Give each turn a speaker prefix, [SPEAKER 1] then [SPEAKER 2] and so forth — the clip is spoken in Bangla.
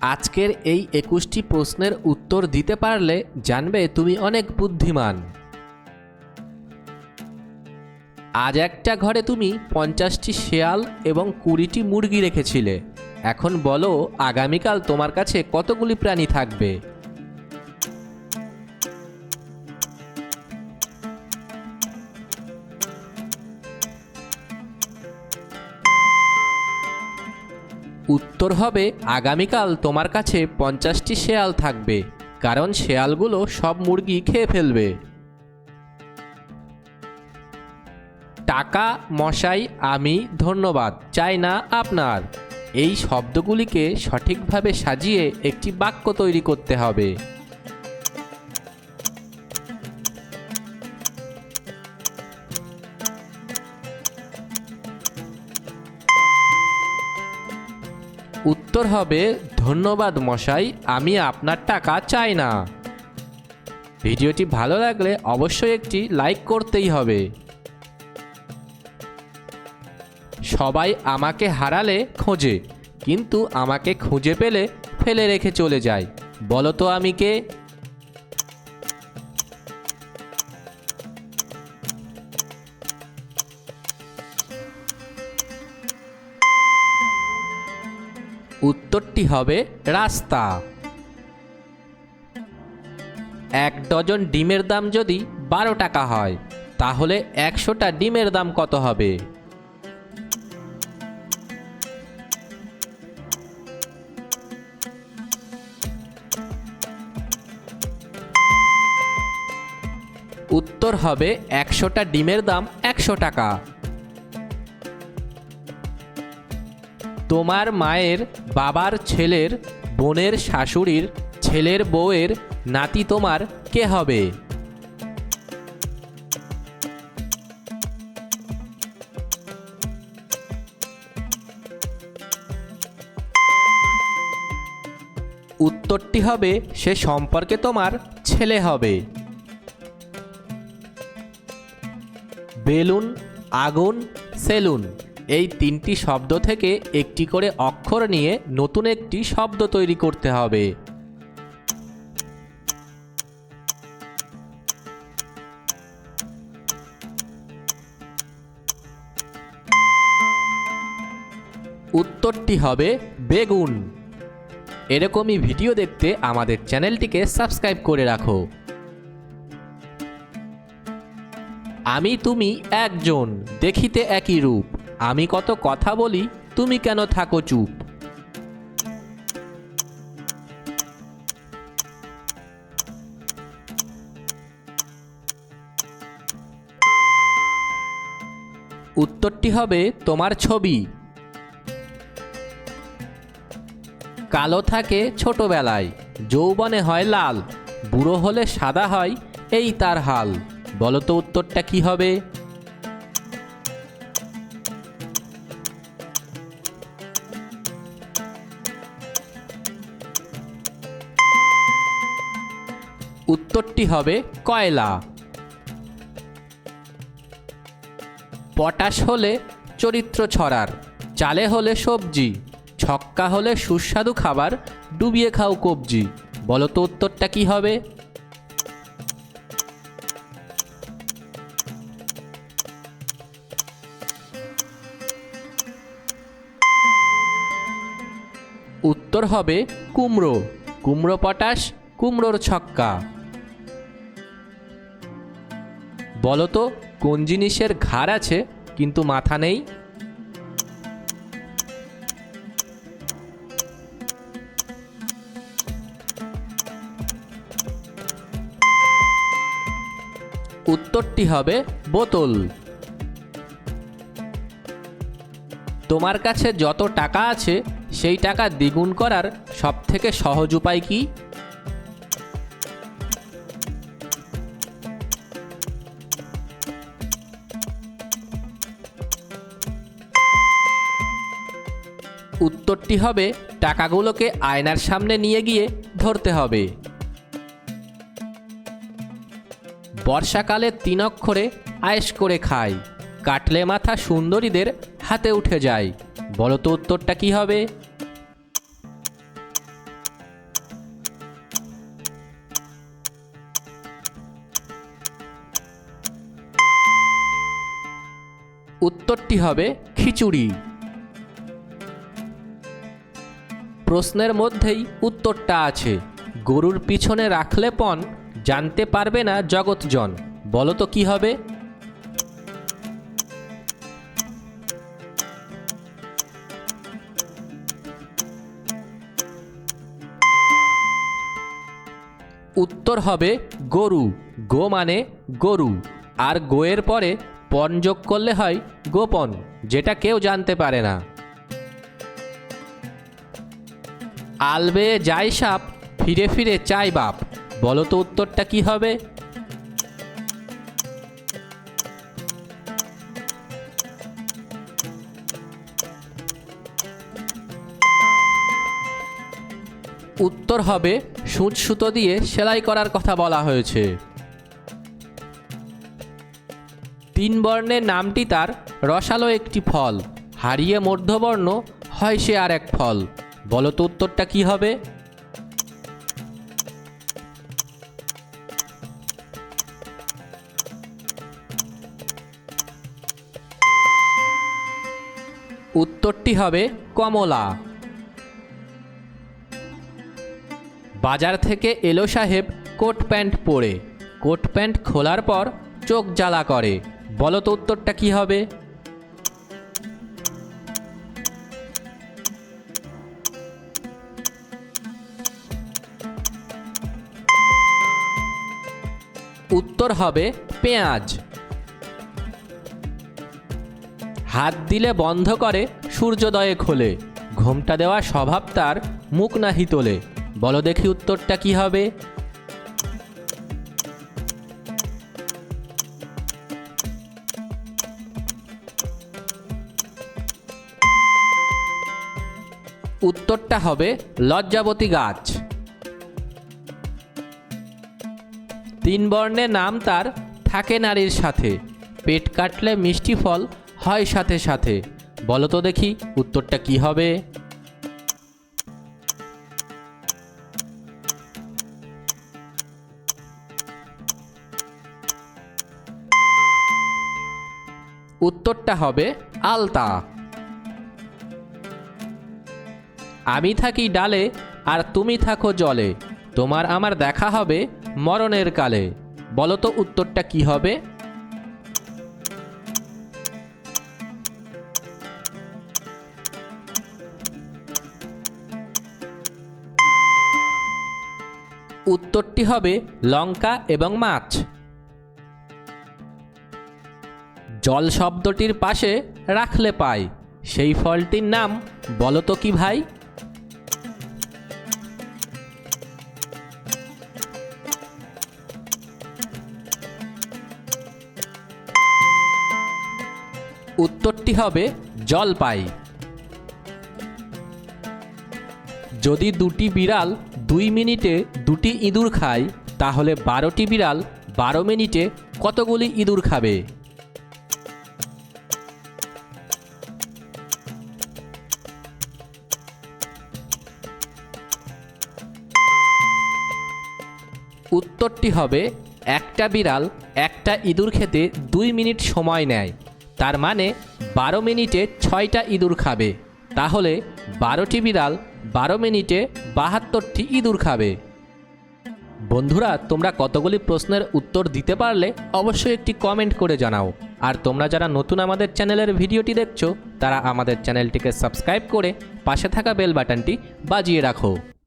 [SPEAKER 1] আজকের এই একুশটি প্রশ্নের উত্তর দিতে পারলে জানবে তুমি অনেক বুদ্ধিমান। আজ একটা ঘরে তুমি পঞ্চাশটি শেয়াল এবং কুড়িটি মুরগি রেখেছিলে। এখন বলো, আগামীকাল তোমার কাছে কতগুলি প্রাণী থাকবে? উত্তর হবে, আগামীকাল তোমার কাছে পঞ্চাশটি শেয়াল থাকবে, কারণ শেয়ালগুলো সব মুরগি খেয়ে ফেলবে। টাকা, মশাই, আমি, ধন্যবাদ, চাই না আপনার। এই শব্দগুলিকে সঠিকভাবে সাজিয়ে একটি বাক্য তৈরি করতে হবে। উত্তর হবে, ধন্যবাদ মশাই, আমি আপনার টাকা চাই না। ভিডিওটি ভালো লাগলে অবশ্যই একটি লাইক করতেই হবে। সবাই আমাকে হারালে খোঁজে, কিন্তু আমাকে খুঁজে পেলে ফেলে রেখে চলে যায়। বলো তো আমি কে? উত্তরটি হবে রাস্তা। এক ডজন ডিমের দাম যদি বারো টাকা হয়, তাহলে একশোটা ডিমের দাম কত হবে? উত্তর হবে একশোটা ডিমের দাম একশো টাকা। তোমার মায়ের বাবার ছেলের, বোনের শাশুড়ির, ছেলের বউয়ের নাতি তোমার কে হবে? উত্তরটি হবে, সে সম্পর্কে তোমার ছেলে হবে। বেলুন, আগুন, সেলুন। এই তিনটি শব্দ থেকে একটি করে অক্ষর নিয়ে নতুন একটি শব্দ তৈরি করতে হবে। উত্তরটি হবে বেগুন। এরকমই ভিডিও দেখতে আমাদের চ্যানেলটিকে সাবস্ক্রাইব করে রাখো। আমি তুমি একজন, দেখিতে একই রূপ। আমি কত কথা বলি, তুমি কেন থাকো চুপ? উত্তরটি হবে, তোমার ছবি। কালো থাকে ছোটবেলায়, যৌবনে হয় লাল, বুড়ো হলে সাদা হয়, এই তার হাল। বলো তো উত্তরটা কি হবে? উত্তরটি হবে কয়লা। পটাশ হলে চরিত্র ছড়ার, চালে হলে সবজি, ছক্কা হলে সুস্বাদু খাবার, ডুবিয়ে খাও কবজি। বলো তো উত্তরটা কি হবে? উত্তর হবে কুমড়ো। কুমড়ো পটাশ, কুমড়োর ছক্কা। বলো তো কোন জিনিসের ঘাড় আছে, কিন্তু মাথা নেই? উত্তরটি হবে বোতল। তোমার কাছে যত টাকা আছে, সেই টাকা দ্বিগুণ করার সবথেকে সহজ উপায় কি? উত্তরটি হবে, টাকাগুলোকে আয়নার সামনে নিয়ে গিয়ে ধরতে হবে। বর্ষাকালে তিন অক্ষরে আয়েস করে খায়। কাটলে মাথা সুন্দরীদের হাতে উঠে যায়। বলতো উত্তরটা কি হবে? উত্তরটি হবে, খিচুড়ি। প্রশ্নের মধ্যেই উত্তরটা আছে। গরুর পিছনে রাখলে পণ জানতে পারবে না জগৎজন। বলো তো কি হবে? উত্তর হবে গরু। গো মানে গরু। আর গোয়ের পরে পণ যোগ করলে হয় গোপন, যেটা কেউ জানতে পারে না। আলবে যায় সাপ, ফিরে ফিরে চাই বাপ। বলো তো উত্তরটা কি হবে? উত্তর হবে, সূচ সুতো দিয়ে সেলাই করার কথা বলা হয়েছে। তিন বর্ণের নামটি তার রসালো একটি ফল। হারিয়ে মধ্যবর্ণ হয় সে আর এক ফল। বলো তো উত্তরটা কি হবে? উত্তরটি হবে কমলা। বাজার থেকে এলো সাহেব কোট প্যান্ট পরে। কোট প্যান্ট খোলার পর চোখ জ্বালা করে। বলো তো উত্তরটা কি হবে? উত্তর হবে পেঁয়াজ। হাত দিলে বন্ধ করে, সূর্যোদয়ে খোলে। ঘোমটা দেওয়া স্বভাব তার মুখ নাহি তোলে। বলো দেখি উত্তরটা কি হবে। উত্তরটা হবে লজ্জাবতী গাছ। তিন বর্ণের নাম তার থাকে নারীর সাথে। পেট কাটলে মিষ্টি ফল হয় সাথে সাথে। বলো তো দেখি উত্তরটা কি হবে? উত্তরটা হবে আলতা। আমি থাকি ডালে আর তুমি থাকো জলে। তোমার আমার দেখা হবে মরণের কালে। বলো তো উত্তরটা কি হবে? উত্তরটি হবে লঙ্কা এবং মাছ। জল শব্দটির পাশে রাখলে পাই। সেই ফলটির নাম বলো তো কি ভাই? উত্তরটি হবে জলপাই। যদি দুটি বিড়াল দুই মিনিটে দুটি ইঁদুর খায়, তাহলে বারোটি বিড়াল বারো মিনিটে কতগুলি ইঁদুর খাবে? উত্তরটি হবে, একটা বিড়াল একটা ইঁদুর খেতে দুই মিনিট সময় নেয়। তার মানে বারো মিনিটে ছয়টা ইঁদুর খাবে। তাহলে বারোটি বিড়াল বারো মিনিটে বাহাত্তরটি ইঁদুর খাবে। বন্ধুরা, তোমরা কতগুলি প্রশ্নের উত্তর দিতে পারলে অবশ্যই একটি কমেন্ট করে জানাও। আর তোমরা যারা নতুন আমাদের চ্যানেলের ভিডিওটি দেখছ, তারা আমাদের চ্যানেলটিকে সাবস্ক্রাইব করে পাশে থাকা বেল বাটনটি বাজিয়ে রাখো।